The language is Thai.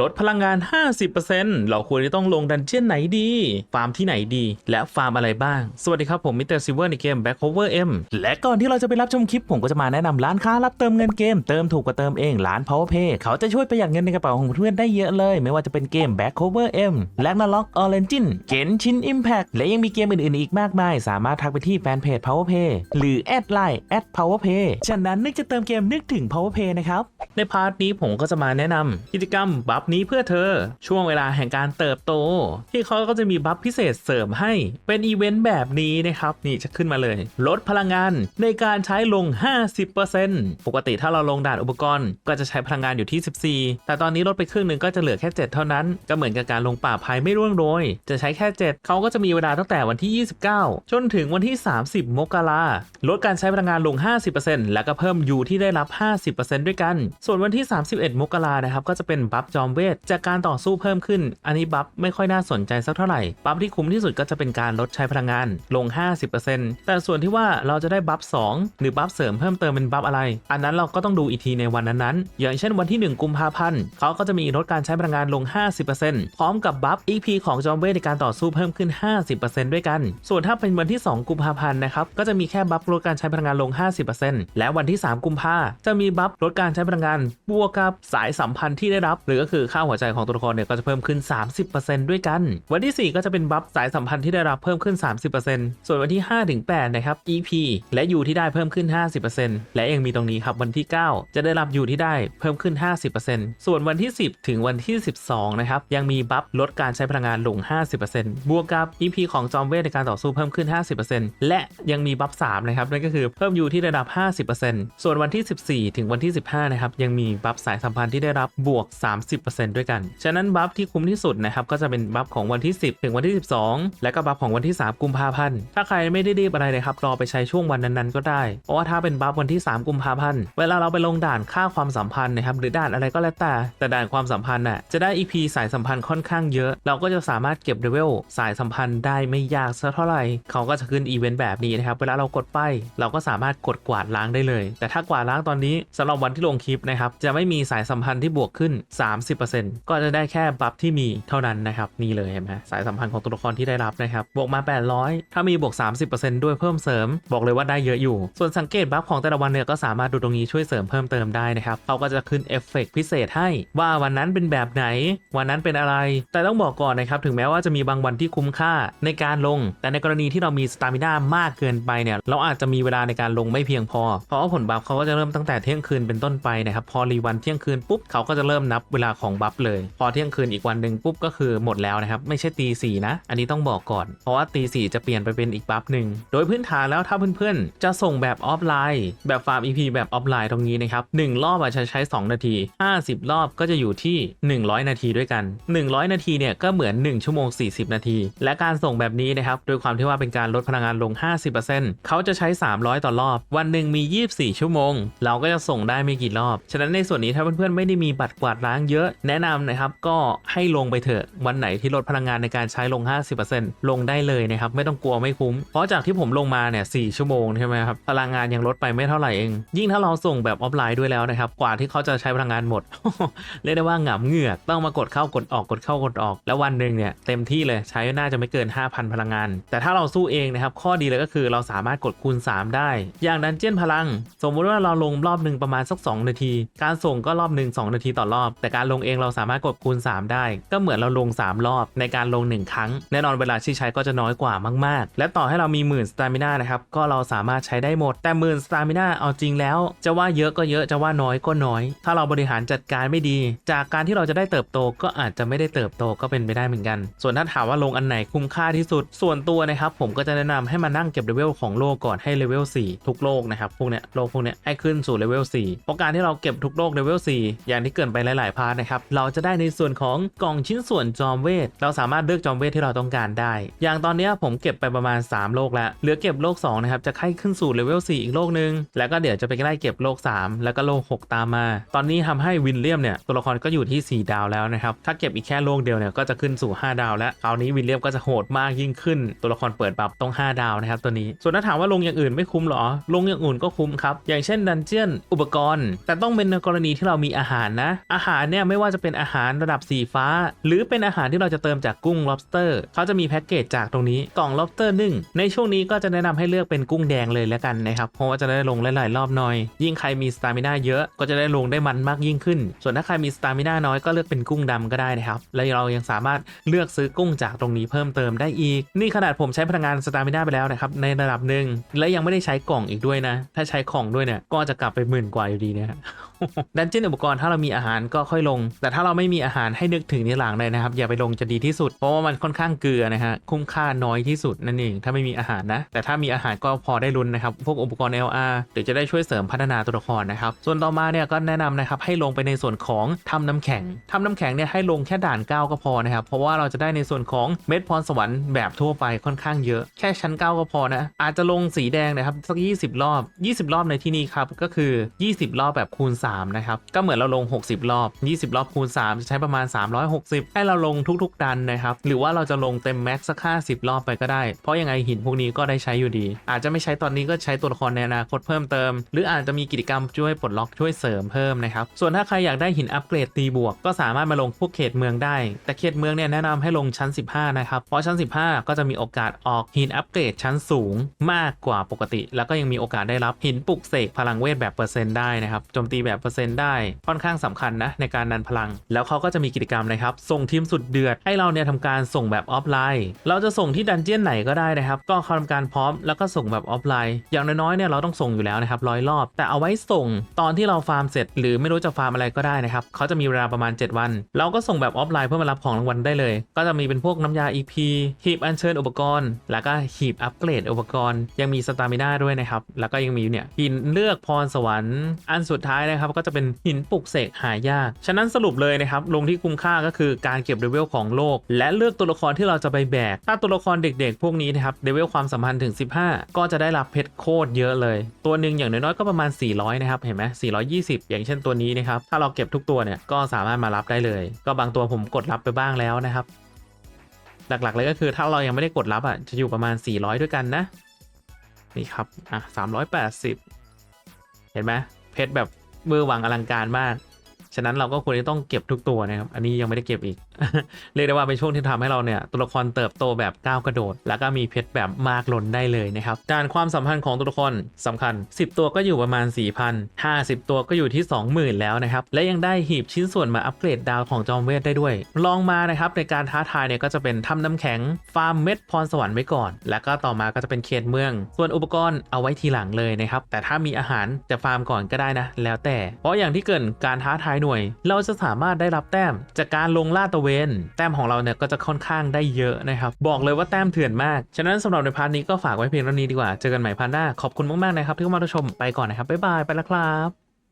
ลดพลังงาน 50%เราควรจะต้องลงดันเจียนไหนดี ฟาร์มที่ไหนดี และฟาร์มอะไรบ้าง สวัสดีครับผมมิสเตอร์ซิเวอร์ในเกม Back Cover M และก่อนที่เราจะไปรับชมคลิป ผมก็จะมาแนะนำร้านค้ารับเติมเงินเกม เติมถูกกว่าเติมเองร้าน PowerPay เขาจะช่วยประหยัดเงินในกระเป๋าของเพื่อนได้เยอะเลย ไม่ว่าจะเป็นเกม Back Cover M และ n a l o g Origin เกนชิน Impact และยังมีเกมอื่นๆอีกมากมาย สามารถทักไปที่แฟนเพจ PowerPay หรือแอดไลน์แอด @PowerPay ฉะนั้นนึกจะเติมเกมนึกถึง PowerPay นะครับในพาร์ทนี้ผมก็จะมาแนะนำกิจกรรมบัฟนี้เพื่อเธอ ช่วงเวลาแห่งการเติบโต ที่เขาก็จะมีบัฟพิเศษเสริมให้เป็นอีเวนต์แบบนี้นะครับ นี่จะขึ้นมาเลย ลดพลังงานในการใช้ลง 50%ปกติถ้าเราลงด่านอุปกรณ์ ก็จะใช้พลังงานอยู่ที่ 14 แต่ตอนนี้ลดไปครึ่งหนึ่งก็จะเหลือแค่ 7 เท่านั้น ก็เหมือนกับการลงป่าภัยไม่ร่วงโรย จะใช้แค่ 7 เขาก็จะมีเวลาตั้งแต่วันที่ 29 จนถึงวันที่ 30 มกราลดการใช้พลังงานลง 50%แล้วก็เพิ่มยูที่ได้รับ 50%ด้วยกัน ส่วนวันที่ 31 มกรานะครับก็จะเป็นบัฟจอมเวทจากการต่อสู้เพิ่มขึ้น อันนี้บัฟไม่ค่อยน่าสนใจสักเท่าไหร่ บัฟที่คุ้มที่สุดก็จะเป็นการลดใช้พลังงานลง 50%แต่ส่วนที่ว่าเราจะได้บัฟ2หรือบัฟเสริมเพิ่มเติมเป็นบัฟอะไร อันนั้นเราก็ต้องดูอีกทีในวันนั้นๆ อย่างเช่นวันที่ 1 กุมภาพันธ์เขาก็จะมีลดการใช้พลังงานลง 50%พร้อมกับบัฟ EP ของจอมเวทในการต่อสู้เพิ่มขึ้น 50%ด้วยกัน ส่วนถ้าเป็นวันที่ 2 กุมภาพันธ์นะครับก็จะมีแค่บัฟลดการใช้พลังงานลง 50%และวันที่ 3 กุมภาจะมีบัฟลดการใช้พลังงานบวกกับสายสัมพันธ์ที่ได้รับหรือก็คืือค่าหัวใจของตัวละครเนี่ยก็จะเพิ่มขึ้น 30%ด้วยกัน วันที่ 4 ก็จะเป็นบัฟสายสัมพันธ์ที่ได้รับเพิ่มขึ้น 30%ส่วนวันที่ 5-8 นะครับ EP และ U ที่ได้เพิ่มขึ้น 50%และยังมีตรงนี้ครับวันที่ 9 จะได้รับ U ที่ได้เพิ่มขึ้น 50%ส่วนวันที่ 10 ถึงวันที่ 12 นะครับ ยังมีบัฟลดการใช้พลังงานลง 50%บวกกับ EP ของจอมเวทในการต่อสู้เพิ่มขึ้น 50%และยังมีบัฟ3นะครับนั่นก็คือเพิ่ม U ที่ได้รับ 50%ส่วนวันที่ 14 ถึงวันที่ 15 นะครับยังมีบัฟสายสัมพันธ์ที่ได้รับบวก 30ด้วยกัน ฉะนั้นบัฟที่คุ้มที่สุดนะครับก็จะเป็นบัฟของวันที่ 10 ถึงวันที่ 12 และก็บัฟของวันที่ 3 กุมภาพันธ์ ถ้าใครไม่ได้รีบอะไรเลยครับรอไปใช้ช่วงวันนั้นๆก็ได้ เพราะว่าถ้าเป็นบัฟวันที่ 3 กุมภาพันธ์ เวลาเราไปลงด่านค่าความสัมพันธ์นะครับหรือด่านอะไรก็แล้วแต่ แต่ด่านความสัมพันธ์น่ะจะได้ EP สายสัมพันธ์ค่อนข้างเยอะ เราก็จะสามารถเก็บเลเวลสายสัมพันธ์ได้ไม่ยากสักเท่าไหร่เขาก็จะขึ้นอีเวนต์แบบนี้นะครับเวลาเรากดไปเราก็สามารถกดกวาดล้างได้เลย แต่ถ้ากวาดล้างตอนนี้สำหรับวันที่ลงคลิปนะครับจะไม่มีสายสัมพันธ์ที่บวกขึ้น 30ก็จะได้แค่บัฟที่มีเท่านั้นนะครับ นี่เลยเห็นไหมสายสัมพันธ์ของตัวละครที่ได้รับนะครับบวกมา 800 ถ้ามีบวก 30%ด้วยเพิ่มเสริม บอกเลยว่าได้เยอะอยู่ ส่วนสังเกตบัฟของแต่ละวันเนี่ยก็สามารถดูตรงนี้ช่วยเสริมเพิ่มเติมได้นะครับเขาก็จะขึ้นเอฟเฟกต์พิเศษให้ว่าวันนั้นเป็นแบบไหน วันนั้นเป็นอะไร แต่ต้องบอกก่อนนะครับถึงแม้ว่าจะมีบางวันที่คุ้มค่าในการลง แต่ในกรณีที่เรามีสตามิน่ามากเกินไปเนี่ยเราอาจจะมีเวลาในการลงไม่เพียงพอ เพราะว่าผลบัฟเขาก็จะเริ่มตั้งแต่เที่ยงคืนเป็นต้นไปนะครับพอรีวันเที่ยงคืนปุ๊บเขาก็จะเริ่มนับเวลาของบัฟเลย พอเที่ยงคืนอีกวันหนึ่งปุ๊บก็คือหมดแล้วนะครับ ไม่ใช่ตีสี่นะ อันนี้ต้องบอกก่อน เพราะว่าตีสี่จะเปลี่ยนไปเป็นอีกบัฟหนึ่งโดยพื้นฐานแล้วถ้าเพื่อนๆ จะส่งแบบออฟไลน์ แบบฟาร์ม EP แบบออฟไลน์ตรงนี้นะครับหนึ่งรอบอาจจะใช้ 2 นาที 50 รอบก็จะอยู่ที่ 100 นาทีด้วยกัน 100 นาทีเนี่ยก็เหมือน 1 ชั่วโมง 40 นาที และการส่งแบบนี้นะครับโดยความที่ว่าเป็นการลดพลังงานลง 50%เขาจะใช้ 300 ต่อรอบ วันหนึ่งมี 24 ชั่วโมง เราก็จะส่งได้ไม่กี่รอบ ฉะนั้นในส่วนนี้ถ้าเพื่อนๆไม่ได้มีบัตรกวาดล้างเยอะแนะนำนะครับก็ให้ลงไปเถอะวันไหนที่ลดพลังงานในการใช้ลง 50%ลงได้เลยนะครับไม่ต้องกลัวไม่คุ้ม เพราะจากที่ผมลงมาเนี่ย4ชั่วโมงใช่ไหมครับพลังงานยังลดไปไม่เท่าไหร่เอง ยิ่งถ้าเราส่งแบบออฟไลน์ด้วยแล้วนะครับกว่าที่เขาจะใช้พลังงานหมดเรียกได้ว่าหงำเหงือกต้องมากดเข้ากดออกกดเข้ากดออก แล้ววันหนึ่งเนี่ยเต็มที่เลยใช้น่าจะไม่เกิน 5,000 พลังงาน แต่ถ้าเราสู้เองนะครับข้อดีเลยก็คือเราสามารถกดคูณ 3 ได้ อย่างดันเจียนพลัง สมมุติว่าเราลงรอบหนึ่งประมาณสัก 2 นาที การส่งก็รอบหนึ่ง2นาทีต่อรอบ แต่การลงเองเราสามารถกดคูณ 3 ได้ ก็เหมือนเราลง 3 รอบในการลง 1 ครั้ง แน่นอนเวลาที่ใช้ก็จะน้อยกว่ามาก ๆ และต่อให้เรามีหมื่นสตามิน่านะครับก็เราสามารถใช้ได้หมด แต่หมื่นสตามิน่าเอาจริงแล้ว จะว่าเยอะก็เยอะจะว่าน้อยก็น้อย ถ้าเราบริหารจัดการไม่ดี จากการที่เราจะได้เติบโตก็อาจจะไม่ได้เติบโตก็เป็นไปได้เหมือนกัน ส่วนถ้าถามว่าลงอันไหนคุ้มค่าที่สุด ส่วนตัวนะครับผมก็จะแนะนำให้มานั่งเก็บเลเวลของโลกก่อนให้เลเวล4ทุกโลกนะครับพวกเนี้ยโลกพวกเนี้ยให้ขึ้นสู่เลเวล4เพราะการที่เราเก็บทุกโลกเลเวล4อย่างที่เกินไปหลายๆพาร์ทนะครับเราจะได้ในส่วนของกล่องชิ้นส่วนจอมเวท เราสามารถเลือกจอมเวทที่เราต้องการได้ อย่างตอนนี้ผมเก็บไปประมาณ 3 โลกแล้ว เหลือเก็บโลก2นะครับ จะให้ขึ้นสู่เลเวล4อีกโลกหนึง แล้วก็เดี๋ยวจะไปไล่เก็บโลก 3 แล้วก็โลก 6 ตามมา ตอนนี้ทำให้วินเลียมเนี่ยตัวละครก็อยู่ที่ 4 ดาวแล้วนะครับ ถ้าเก็บอีกแค่โลกเดียวเนี่ยก็จะขึ้นสู่ 5 ดาว แล้วคราวนี้วินเลียมก็จะโหดมากยิ่งขึ้น ตัวละครเปิดบัฟต้อง 5 ดาวนะครับตัวนี้ ส่วนถ้าถามว่าลงอย่างอื่นไม่คุ้มหรอ ลงอย่างอื่นก็คุ้มครับ อย่างเช่นดันเจียนอุปกรณ์ แต่ต้องเป็นในกรณีที่เรามีอาหารนะ อาหารเนี่ยไม่ว่าว่าจะเป็นอาหารระดับสีฟ้า หรือเป็นอาหารที่เราจะเติมจากกุ้ง lobster เขาจะมีแพ็กเกจจากตรงนี้กล่อง lobster นึ่งในช่วงนี้ก็จะแนะนำให้เลือกเป็นกุ้งแดงเลยแล้วกันนะครับเพราะว่าจะได้ลงหลายๆรอบหน่อย ยิ่งใครมีสตามิน่าเยอะก็จะได้ลงได้มันมากยิ่งขึ้น ส่วนถ้าใครมีสตามิน่าน้อยก็เลือกเป็นกุ้งดำก็ได้นะครับและเรายังสามารถเลือกซื้อกุ้งจากตรงนี้เพิ่มเติมได้อีก นี่ขนาดผมใช้พลังงานสตามิน่าไปแล้วนะครับในระดับหนึ่งและยังไม่ได้ใช้กล่องอีกด้วยนะ ถ้าใช้ของด้วยเนี่ยก็จะกลับไปหมื่นกว่าอยู่ดีนะฮะดันเจี้ยนอุปกรณ์ถ้าเรามีอาหารก็ค่อยลงแต่ถ้าเราไม่มีอาหารให้นึกถึงทีหลังเลยนะครับ อย่าไปลงจะดีที่สุด เพราะว่ามันค่อนข้างเกลือนะฮะคุ้มค่าน้อยที่สุดนั่นเองถ้าไม่มีอาหารนะ แต่ถ้ามีอาหารก็พอได้ลุ้นนะครับ พวกอุปกรณ์ LR เดี๋ยวจะได้ช่วยเสริมพัฒนาตัวละครนะครับ ส่วนต่อมาเนี่ยก็แนะนำนะครับให้ลงไปในส่วนของทำน้ำแข็งทำน้ำแข็งเนี่ยให้ลงแค่ด่าน 9 ก็พอนะครับ เพราะว่าเราจะได้ในส่วนของเม็ดพรสวรรค์แบบทั่วไปค่อนข้างเยอะ แค่ชั้น 9 ก็พอนะ อาจจะลงสีแดงนะครับสัก 20 รอบ 20 รอบในที่นี้ครับก็คือ 20 รอบแบบคูณ3นะครับก็เหมือนเราลง 60 รอบ 20รอบคูณ 3 จะใช้ประมาณ 360 ให้เราลงทุกๆ ดันนะครับ หรือว่าเราจะลงเต็มแม็กซ์สัก 50 รอบไปก็ได้ เพราะยังไงหินพวกนี้ก็ได้ใช้อยู่ดี อาจจะไม่ใช้ตอนนี้ก็ใช้ตัวละครในอนาคตเพิ่มเติม หรืออาจจะมีกิจกรรมช่วยปลดล็อกช่วยเสริมเพิ่มนะครับ ส่วนถ้าใครอยากได้หินอัปเกรดตีบวก ก็สามารถมาลงพวกเขตเมืองได้ แต่เขตเมืองเนี่ยแนะนำให้ลงชั้น 15 นะครับ เพราะชั้น 15 ก็จะมีโอกาสออกหินอัปเกรดชั้นสูงมากกว่าปกติ แล้วก็ยังมีโอกาสได้รับหินปลุกเสกพลังเวทแบบเปอร์เซ็นต์ได้นะครับโจมตีแบบเปอร์เซ็นต์ได้ค่อนข้างสำคัญนะในการดันพลัง แล้วเขาก็จะมีกิจกรรมนะครับ ส่งทีมสุดเดือด ให้เราเนี่ยทำการส่งแบบออฟไลน์ เราจะส่งที่ดันเจี้ยนไหนก็ได้นะครับ ก็ทำการพร้อมแล้วก็ส่งแบบออฟไลน์ อย่างน้อยๆเนี่ยเราต้องส่งอยู่แล้วนะครับร้อยรอบ แต่เอาไว้ส่งตอนที่เราฟาร์มเสร็จ หรือไม่รู้จะฟาร์มอะไรก็ได้นะครับเขาจะมีเวลาประมาณ 7 วัน เราก็ส่งแบบออฟไลน์เพื่อมารับของรางวัลได้เลย ก็จะมีเป็นพวกน้ำยา EP หีบอัญเชิญอุปกรณ์ แล้วก็หีบอัปเกรดอุปกรณ์ ยังมีสตามิน่าด้วยนะครับ แล้วก็ยังมีเนี่ยหินเลือกพรสวรรค์ อันสุดท้ายนะครับก็จะเป็นหินปลุกเสกหายาก ฉะนั้นสรุปเลยนะครับลงที่คุ้มค่าก็คือการเก็บเลเวลของโลก และเลือกตัวละครที่เราจะไปแบก ถ้าตัวละครเด็กๆ พวกนี้นะครับเลเวลความสัมพันธ์ถึง 15 ก็จะได้รับเพชรโคตรเยอะเลย ตัวหนึ่งอย่างน้อยๆก็ประมาณ 400 นะครับ เห็นไหม420 อย่างเช่นตัวนี้นะครับ ถ้าเราเก็บทุกตัวเนี่ยก็สามารถมารับได้เลย ก็บางตัวผมกดรับไปบ้างแล้วนะครับ หลักๆเลยก็คือถ้าเรายังไม่ได้กดรับอะจะอยู่ประมาณ 400 ด้วยกันนะนี่ครับอะ380 เห็นไหมเพชรแบบเบอร์วังอลังการมาก ฉะนั้นเราก็ควรจะต้องเก็บทุกตัวนะครับ อันนี้ยังไม่ได้เก็บอีกเรียกได้ว่าเป็นช่วงที่ทำให้เราเนี่ยตัวละครเติบโตแบบก้าวกระโดด แล้วก็มีเพชรแบบมากล้นได้เลยนะครับการความสัมพันธ์ของตัวละครสำคัญ 10 ตัวก็อยู่ประมาณ 4,000 50 ตัวก็อยู่ที่ 20,000 แล้วนะครับและยังได้หีบชิ้นส่วนมาอัปเกรดดาวของจอมเวทได้ด้วย ลองมานะครับในการท้าทายเนี่ยก็จะเป็นทำน้ำแข็งฟาร์มเม็ดพรสวรรค์ไว้ก่อน แล้วก็ต่อมาก็จะเป็นเขตเมือง ส่วนอุปกรณ์เอาไว้ทีหลังเลยนะครับแต่ถ้ามีอาหารจะฟาร์มก่อนก็ได้นะแล้วแต่ เพราะอย่างที่เกินการท้าทายหน่วย เราจะสามารถได้รับแต้ม จากการลงล่าตะเวน แต้มของเราเนี่ยก็จะค่อนข้างได้เยอะนะครับ บอกเลยว่าแต้มเถื่อนมาก ฉะนั้นสำหรับในพาร์ทนี้ก็ฝากไว้เพียงเท่านี้ดีกว่า เจอกันใหม่พาร์ทหน้า ขอบคุณมากๆนะครับที่เข้ามาชม ไปก่อนนะครับ บ๊ายบาย ไปแล้วครับ